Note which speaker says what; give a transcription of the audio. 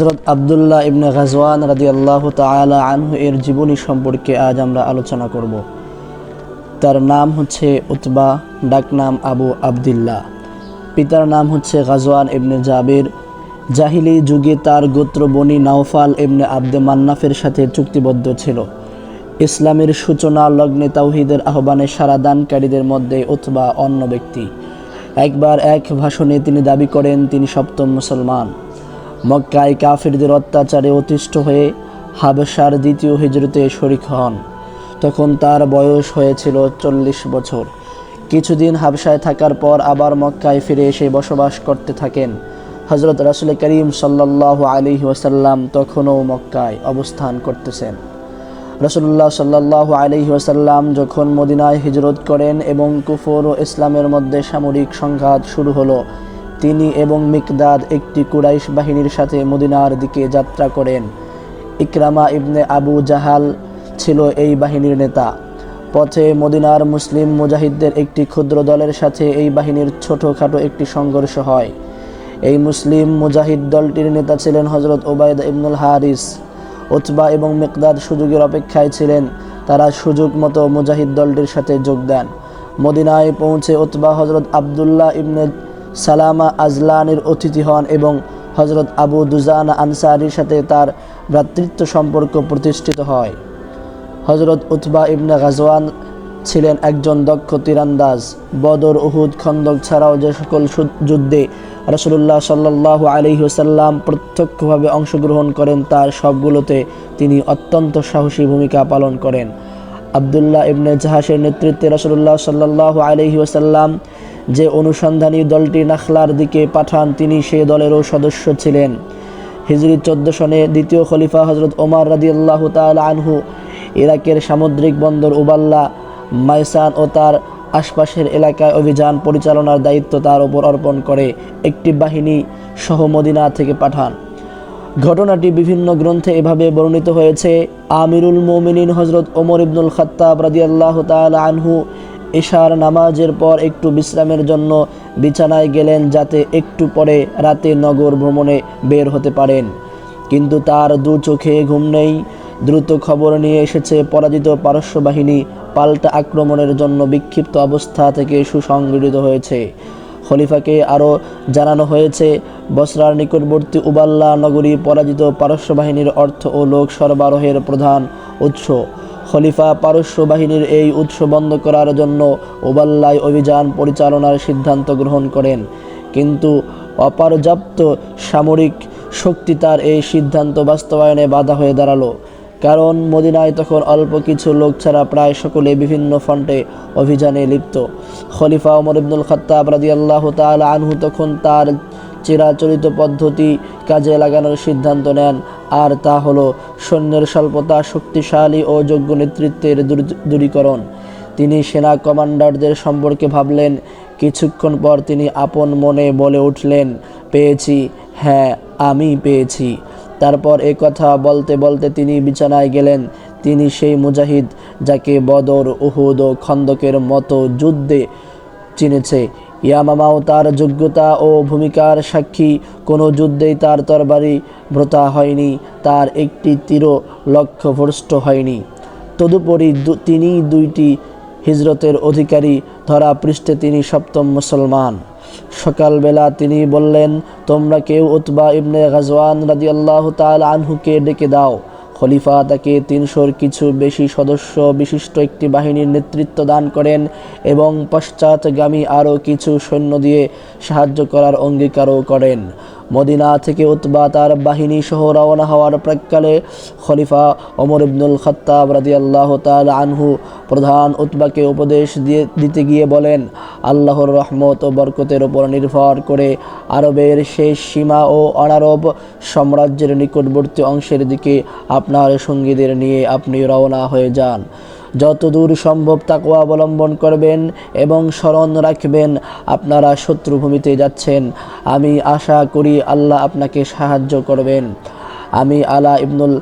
Speaker 1: হজরত আবদুল্লাহ ইবনে গাজওয়ান রাদি আল্লাহ তালা আনহু এর জীবনী সম্পর্কে আজ আমরা আলোচনা করব। তার নাম হচ্ছে উতবা, ডাকনাম আবু আবদুল্লাহ। পিতার নাম হচ্ছে গাজওয়ান ইবনে জাবির। জাহিলি যুগে তার গোত্র বনি নাওফাল ইবনে আব্দে মান্নাফের সাথে চুক্তিবদ্ধ ছিল। ইসলামের সূচনা লগ্নে তাওহিদের আহ্বানে সারা দানকারীদের মধ্যে উতবা অন্য ব্যক্তি। একবার এক ভাষণে তিনি দাবি করেন, তিনি সপ্তম মুসলমান। মক্কায় কাফিরদের অত্যাচারে অতিষ্ঠ হয়ে হাবসার দ্বিতীয় হিজরতে শরিক হন। তখন তার বয়স হয়েছিল চল্লিশ বছর। কিছুদিন হাবসায় থাকার পর আবার মক্কায় ফিরে এসে বসবাস করতে থাকেন। হজরত রাসুল করিম সাল্লাহ আলী ওয়াসাল্লাম তখনও মক্কায় অবস্থান করতেছেন। রসুল্লাহ সাল্লাহ আলহি ওয়াসাল্লাম যখন মদিনায় হিজরত করেন এবং কুফর ও ইসলামের মধ্যে সামরিক সংঘাত শুরু হলো তিনি এবং মিকদাদ একটি কুরাইশ বাহিনীর সাথে মদিনার দিকে যাত্রা করেন। ইকরামা ইবনে আবু জাহাল ছিল এই বাহিনীর নেতা। পথে মদিনার মুসলিম মুজাহিদদের একটি ক্ষুদ্র দলের সাথে এই বাহিনীর ছোটোখাটো একটি সংঘর্ষ হয়। এই মুসলিম মুজাহিদ দলটির নেতা ছিলেন হজরত ওবায়দ ইবনুল হারিস। উতবা এবং মিকদাদ সুযোগের অপেক্ষায় ছিলেন। তারা সুযোগ মতো মুজাহিদ দলটির সাথে যোগ দেন। মদিনায় পৌঁছে উতবা হজরত আবদুল্লাহ ইবনে সালামা আজলানের অতিথি হন এবং হজরত আবু দুজানা আনসারির সাথে তার ভ্রাতৃত্ব সম্পর্ক প্রতিষ্ঠিত হয়। হজরত উতবা ইবনে গাজওয়ান ছিলেন একজন দক্ষ তীরান্দাজ, বদর, উহুদ, খন্দক ছাড়াও যে সকল যুদ্ধে রসুল্লাহ সাল্লাহ আলহিহসাল্লাম প্রত্যক্ষভাবে অংশগ্রহণ করেন, তার সবগুলোতে তিনি অত্যন্ত সাহসী ভূমিকা পালন করেন। আবদুল্লাহ ইবনে জাহাসের নেতৃত্বে রসুল্লাহ সাল্লাহ আলহি ওসাল্লাম যে অনুসন্ধানী দলটি নাখলার দিকে পাঠান, তিনি সে দলেরও সদস্য ছিলেন। হিজরি চোদ্দ সনে দ্বিতীয় খলিফা হজরত ওমর রাদি আল্লাহ তাল আনহু ইরাকের সামুদ্রিক বন্দর উবাল্লা, মাইসান ও তার আশপাশের এলাকায় অভিযান পরিচালনার দায়িত্ব তার উপর অর্পণ করে একটি বাহিনী সহ মদিনা থেকে পাঠান। ঘটনাটি বিভিন্ন গ্রন্থে এভাবে বর্ণিত হয়েছে। আমিরুল মোমিনিন হজরত ওমর ইবনুল খত্তাব রাদিয়াল্লাহ তাআলা আনহু এশার নামাজের পর একটু বিশ্রামের জন্য বিছানায় গেলেন যাতে একটু পরে রাতে নগর ভ্রমণে বের হতে পারেন। কিন্তু তার দু চোখে ঘুম নেই। দ্রুত খবর নিয়ে এসেছে পরাজিত পারস্য বাহিনী পাল্টা আক্রমণের জন্য বিক্ষিপ্ত অবস্থা থেকে সুসংগঠিত হয়েছে। খলিফাকে আরও জানানো হয়েছে, বসরার নিকটবর্তী উবাল্লা নগরী পরাজিত পারস্য বাহিনীর অর্থ ও লোক সরবরাহের প্রধান উৎস। খলিফা পারস্য বাহিনীর এই উৎস বন্ধ করার জন্য উবাল্লায় অভিযান পরিচালনার সিদ্ধান্ত গ্রহণ করেন। কিন্তু অপর্যাপ্ত সামরিক শক্তি তার এই সিদ্ধান্ত বাস্তবায়নে বাধা হয়ে দাঁড়াল। কারণ মদিনায় তখন অল্প কিছু লোক ছাড়া প্রায় সকলে বিভিন্ন ফ্রন্টে অভিযানে লিপ্ত। খলিফা ওমর ইবনুল খত্তাব রাদিয়াল্লাহ তাআলা আনহু তখন তার চিরাচরিত পদ্ধতি কাজে লাগানোর সিদ্ধান্ত নেন, আর তা হলো সৈন্যের স্বল্পতা, শক্তিশালী ও যোগ্য নেতৃত্বের দূর- দূরীকরণ। তিনি সেনা কমান্ডারদের সম্পর্কে ভাবলেন, কিছুক্ষণ পর তিনি আপন মনে বলে উঠলেন, পেয়েছি হ্যাঁ আমি পেয়েছি। তারপর এ কথা বলতে বলতে তিনি বিছানায় গেলেন। তিনি সেই মুজাহিদ যাকে বদর, উহুদ ও খন্দকের মতো যুদ্ধে চিনেছে। ইয়ামামাও তার যোগ্যতা ও ভূমিকার সাক্ষী। কোনো যুদ্ধেই তার তরবারি ভ্রতা হয়নি, তার একটি তীরও লক্ষ্যভ্রষ্ট হয়নি। তদুপরি তিনি দুইটি হিজরতের অধিকারী, ধরা পৃষ্ঠে তিনি সপ্তম মুসলমান। সকালবেলা তিনি বললেন, তোমরা কেউ উতবা ইবনে গাজওয়ান রাজি আল্লাহ তাল আনহুকে ডেকে দাও। খলিফা তাকে তিনশোর কিছু বেশি সদস্য, বিশিষ্ট একটি বাহিনীর নেতৃত্ব দান করেন এবং পশ্চাৎগামী আরও কিছু সৈন্য দিয়ে সাহায্য করার অঙ্গীকারও করেন। মদিনা থেকে উতবা তার বাহিনী সহ রওনা হওয়ার প্রাককালে খলিফা ওমর ইবনুল খত্তাব রাদি আল্লাহ তাল আনহু প্রধান উতবাকে উপদেশ দিয়ে, দিতে গিয়ে বলেন, আল্লাহর রহমত ও বরকতের ওপর নির্ভর করে আরবের শেষ সীমা ও অনারব সাম্রাজ্যের নিকটবর্তী অংশের দিকে আপনার সঙ্গীদের নিয়ে আপনি রওনা হয়ে যান। যতদূর সম্ভব তাকওয়া অবলম্বন করবেন এবং স্মরণ রাখবেন, আপনারা শত্রুভূমিতে যাচ্ছেন। আমি আশা করি আল্লাহ আপনাকে সাহায্য করবেন। আমি আলা ইবনুল